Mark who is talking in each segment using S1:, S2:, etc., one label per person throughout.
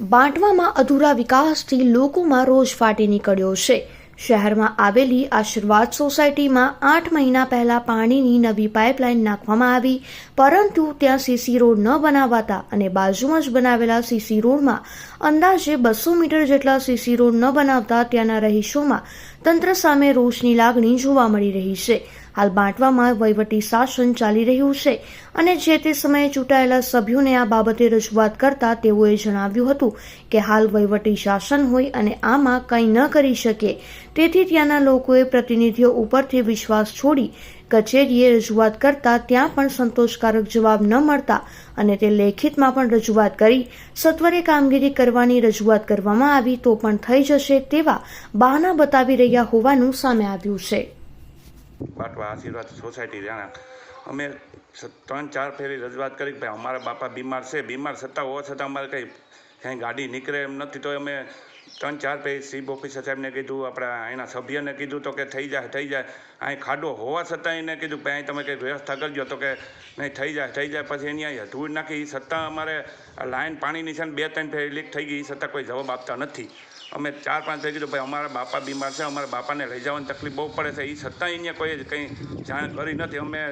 S1: બાંટવામાં અધૂરા વિકાસથી લોકોમાં રોષ ફાટી નીકળ્યો છે. શહેરમાં આવેલી આશીર્વાદ સોસાયટીમાં આઠ મહિના પહેલા પાણીની નવી પાઇપલાઇન નાખવામાં આવી, પરંતુ ત્યાં સીસી રોડ ન બનાવાતા અને બાજુમાં જ બનાવેલા સીસી રોડમાં અંદાજે બસો મીટર જેટલા સીસી રોડ ન બનાવતા ત્યાંના રહીશોમાં તંત્ર સામે રોષની લાગણી જોવા મળી રહી છે. હાલ બાંટવામાં વહીવટી શાસન ચાલી રહ્યું છે અને જે તે સમયે ચૂંટાયેલા સભ્યોને આ બાબતે રજૂઆત કરતા તેઓએ જણાવ્યું હતું કે હાલ વહીવટી શાસન હોય અને આમાં કંઈ ન કરી શકે. તેથી ત્યાંના લોકોએ પ્રતિનિધિઓ ઉપરથી વિશ્વાસ છોડી કચેરીએ રજૂઆત કરતા ત્યાં પણ સંતોષકારક જવાબ ન મળતા અને તે લેખિતમાં પણ રજૂઆત કરી, સત્વરે કામગીરી કરવાની રજૂઆત કરવામાં આવી તો પણ થઈ જશે તેવા બહાના બતાવી રહ્યા હોવાનું સામે આવ્યું છે.
S2: બાટવા, આશીર્વાદ, સોસાયટી રાણા અમે ત્રણ, ચાર ફેરી રજૂઆત કરી કે ભાઈ અમારા બાપા બીમાર છે, બીમાર છતાં, હોવા છતાં અમારે કંઈ, ક્યાંય ગાડી નીકળે એમ નથી તો અમે ત્રણ, ચાર ફેરી ચીફ ઓફિસર સાહેબને કીધું, આપણા એના સભ્યને કીધું તો કે થઈ જાય થઈ જાય. અહીં ખાડો હોવા છતાં એને કીધું, ભાઈ અહીં તમે કંઈ વ્યવસ્થા કરજો. તો કે, નહીં, થઈ જાય થઈ જાય. પછી એની અહીં ધૂળ નાખી. એ છતાં અમારે આ લાઈન પાણીની છે ને બે, ત્રણ ફેરી લીક થઈ ગઈ એ છતાં કોઈ જવાબ આપતા નથી. અમે ચાર પાંચ થઈ કીધું ભાઈ અમારા બાપા બીમાર છે, અમારા બાપાને લઈ જવાની તકલીફ બહુ પડે છે. એ છતાં અહીંયા કોઈ કંઈ જાણ કરી નથી. અમે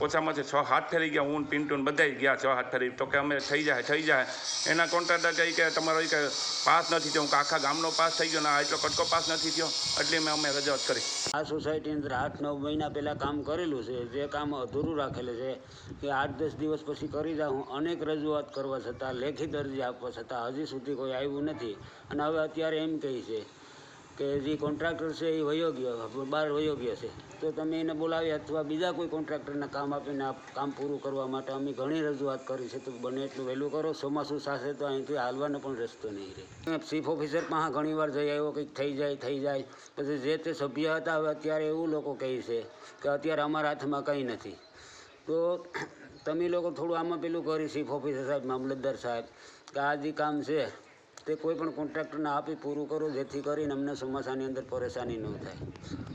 S2: ઓછામાંથી છ હાથ ફેરી ગયા, હું પિન્ટુન બધા ગયા છ હાથ ફેરી. તો કે અમે થઈ જાય થઈ જાય. એના કોન્ટ્રાક્ટર કહે કે તમારો કે પાસ નથી થયો. હું આખા ગામનો પાસ થઈ ગયો ને એટલો કટકો પાસ નથી થયો. એટલે મેં અમે રજૂઆત કરી.
S3: આ સોસાયટી અંદર આઠ નવ મહિના પહેલાં કામ કરેલું છે. જે કામ અધૂરું રાખેલું છે કે આઠ દસ દિવસ પછી કરી જાઉં. અનેક રજૂઆત કરવા છતાં લેખિત અરજી આપવા છતાં હજી સુધી કોઈ આવ્યું નથી. અને હવે અત્યારે એમ કહે છે કે જે કોન્ટ્રાક્ટર છે એ વયો ગયો બહાર વયો ગયો છે. તો તમે એને બોલાવી અથવા બીજા કોઈ કોન્ટ્રાક્ટરને કામ આપીને આ કામ પૂરું કરવા માટે અમે ઘણી રજૂઆત કરી છે. તો બને એટલું વહેલું કરો. ચોમાસું સાથે તો અહીંથી હાલવાનો પણ રસ્તો નહીં રહે. ચીફ ઓફિસર પાસે ઘણી વાર જઈ આવ્યો કંઈક થઈ જાય થઈ જાય. પછી જે તે સભ્ય હતા હવે અત્યારે એવું લોકો કહે છે કે અત્યારે અમારા હાથમાં કંઈ નથી. તો તમે લોકો થોડું આમાં પેલું કરી ચીફ ઓફિસર સાહેબ, મામલતદાર સાહેબ, કે આ જે કામ છે તે કોઈ પણ કોન્ટ્રાક્ટરને આપી પૂરું કરો, જેથી કરીને અમને ચોમાસાની અંદર પરેશાની ન થાય.